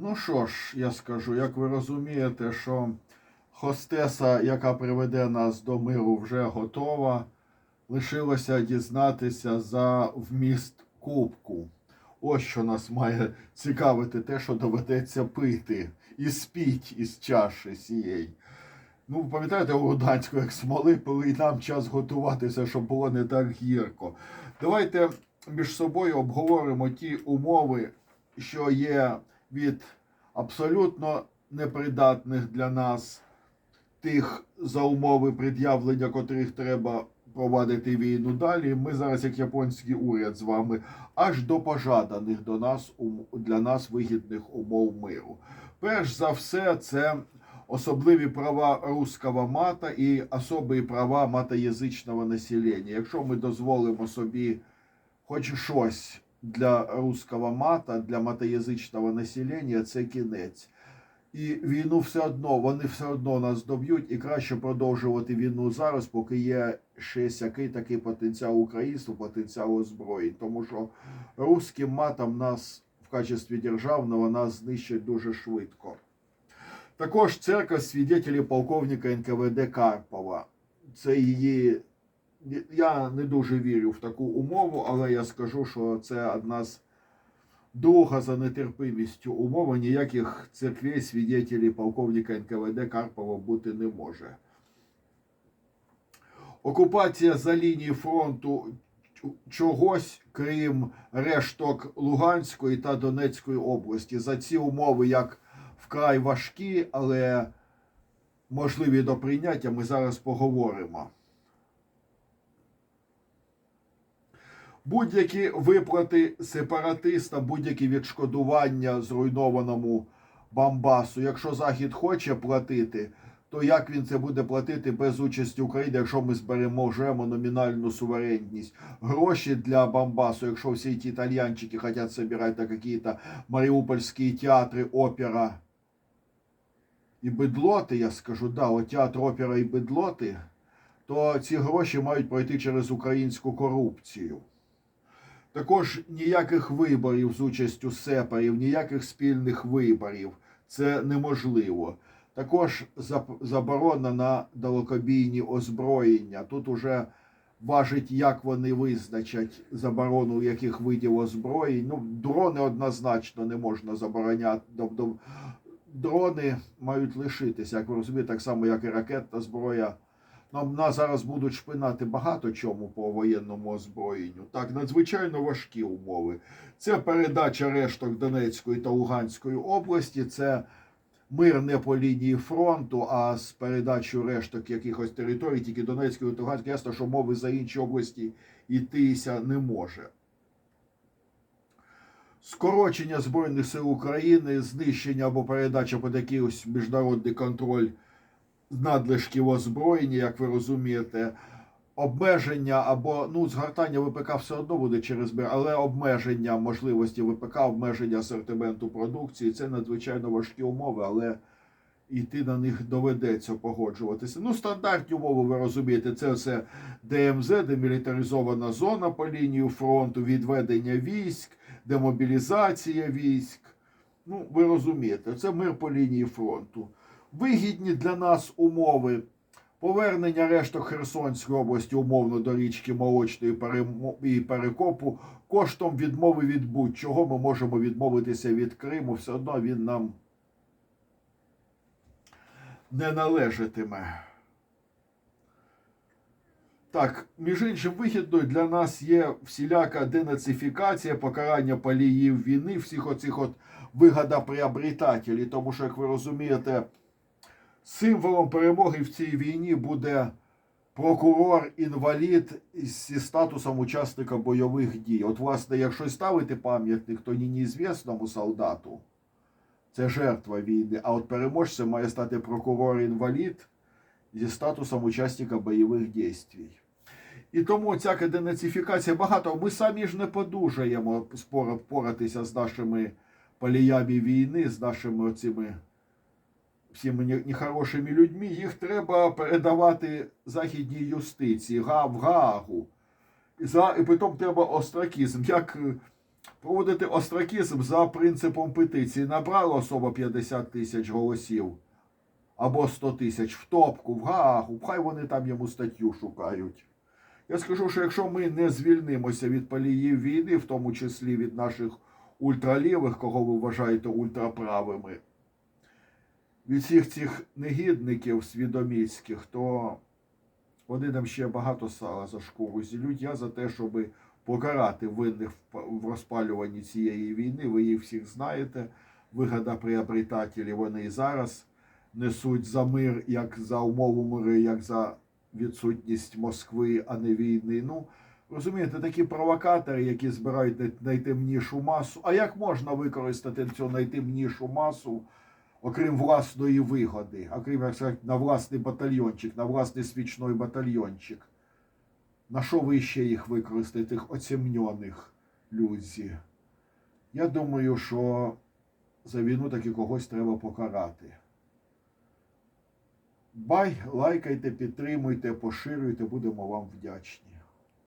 Ну що ж, я скажу, як ви розумієте, що хостеса, яка приведе нас до миру, вже готова. Лишилося дізнатися за вміст кубку. Ось що нас має цікавити, те, що доведеться пити, і спіть із чаші цієї. Ну, пам'ятаєте, у Руданську, як смоли пили, і нам час готуватися, щоб було не так гірко. Давайте між собою обговоримо ті умови, що є від абсолютно непридатних для нас тих за умови пред'явлення, котрих треба провадити війну далі. Ми зараз, як японський уряд, з вами аж до пожаданих до нас для нас вигідних умов миру. Перш за все, це особливі права русского мата і особі права матоязичного населення. Якщо ми дозволимо собі хоч щось для русского мата, для матоязичного населення, це кінець. І війну все одно, вони все одно нас доб'ють, і краще продовжувати війну зараз, поки є ще який такий потенціал українства, потенціал озброєнь. Тому що русським матом нас в качестві державного нас знищать дуже швидко. Також церква свідетелів полковника НКВД Карпова. Це її. Я не дуже вірю в таку умову, але я скажу, що це одна з друга за нетерпимістю умова. Ніяких церквей свідетелів полковника НКВД Карпова бути не може. Окупація за лінії фронту чогось, крім решток Луганської та Донецької області. За ці умови як вкрай важкі, але можливі до прийняття, ми зараз поговоримо. Будь-які виплати сепаратистам, будь-які відшкодування зруйнованому Бамбасу. Якщо Захід хоче платити, то як він це буде платити без участі України, якщо ми збережемо номінальну суверенність? Гроші для Бамбасу, якщо всі ті італьянчики хочуть збирати якісь маріупольські театри, опера і бедлоти, я скажу, да, от театр опера і бедлоти, то ці гроші мають пройти через українську корупцію. Також ніяких виборів з участю сепарів, ніяких спільних виборів. Це неможливо. Також заборона на далекобійні озброєння. Тут уже важить, як вони визначать заборону яких видів озброєнь. Ну, дрони однозначно не можна забороняти. Тобто дрони мають лишитися, як ви розумієте, так само, як і ракетна зброя. Нам нас зараз будуть шпинати багато чому по воєнному озброєнню. Так, надзвичайно важкі умови. Це передача решток Донецької та Луганської області. Це мир не по лінії фронту, а з передачею решток якихось територій, тільки Донецької та Луганської. Ясно, що мови за інші області йтися не може. Скорочення Збройних сил України, знищення або передача під якийсь міжнародний контроль надлишків озброєння, як ви розумієте, обмеження або ну згортання ВПК все одно буде через БР, але обмеження можливості ВПК, обмеження асортименту продукції це надзвичайно важкі умови, але йти на них доведеться погоджуватися. Ну, стандартні умови, ви розумієте, це все ДМЗ, демілітаризована зона по лінію фронту, відведення військ, демобілізація військ. Ну, ви розумієте, це мир по лінії фронту вигідні для нас умови. Повернення решток Херсонської області умовно до річки Молочної і Перекопу коштом відмови від будь-чого ми можемо відмовитися від Криму, все одно він нам не належатиме. Так, між іншим, вигідною для нас є всіляка денацифікація, покарання паліїв війни, всіх оцих от вигодоприобретателів, тому що, як ви розумієте, Символом перемоги в цій війні буде прокурор-інвалід зі статусом учасника бойових дій. От, власне, якщо ставити пам'ятник, то ні неізвісному солдату, це жертва війни, а от переможцем має стати прокурор-інвалід зі статусом учасника бойових дій. І тому ця денацифікація багато. Ми самі ж не подужаємо спора- впоратися з нашими паліями війни, з нашими оцими всіми не- нехорошими людьми, їх треба передавати західній юстиції в Гаагу. І, за, і потім треба остракізм. Як е, проводити остракізм за принципом петиції. Набрала особа 50 тисяч голосів або 100 тисяч в топку, в гагу, хай вони там йому статтю шукають. Я скажу, що якщо ми не звільнимося від паліїв війни, в тому числі від наших ультралівих, кого ви вважаєте ультраправими, від всіх цих негідників свідоміцьких, то вони нам ще багато сала за шкуру зілють. Я за те, щоб покарати винних в розпалюванні цієї війни. Ви їх всіх знаєте. Вигода приобретателі вони і зараз несуть за мир, як за умову миру, як за відсутність Москви, а не війни. Ну, розумієте, такі провокатори, які збирають най- найтемнішу масу. А як можна використати цю найтемнішу масу, окрім власної вигоди, окрім як сказати, на власний батальйончик, на власний свічний батальйончик? На що ви ще їх використаєте, тих оцемньоних людзі? Я думаю, що за війну таки когось треба покарати. Бай, лайкайте, підтримуйте, поширюйте, будемо вам вдячні.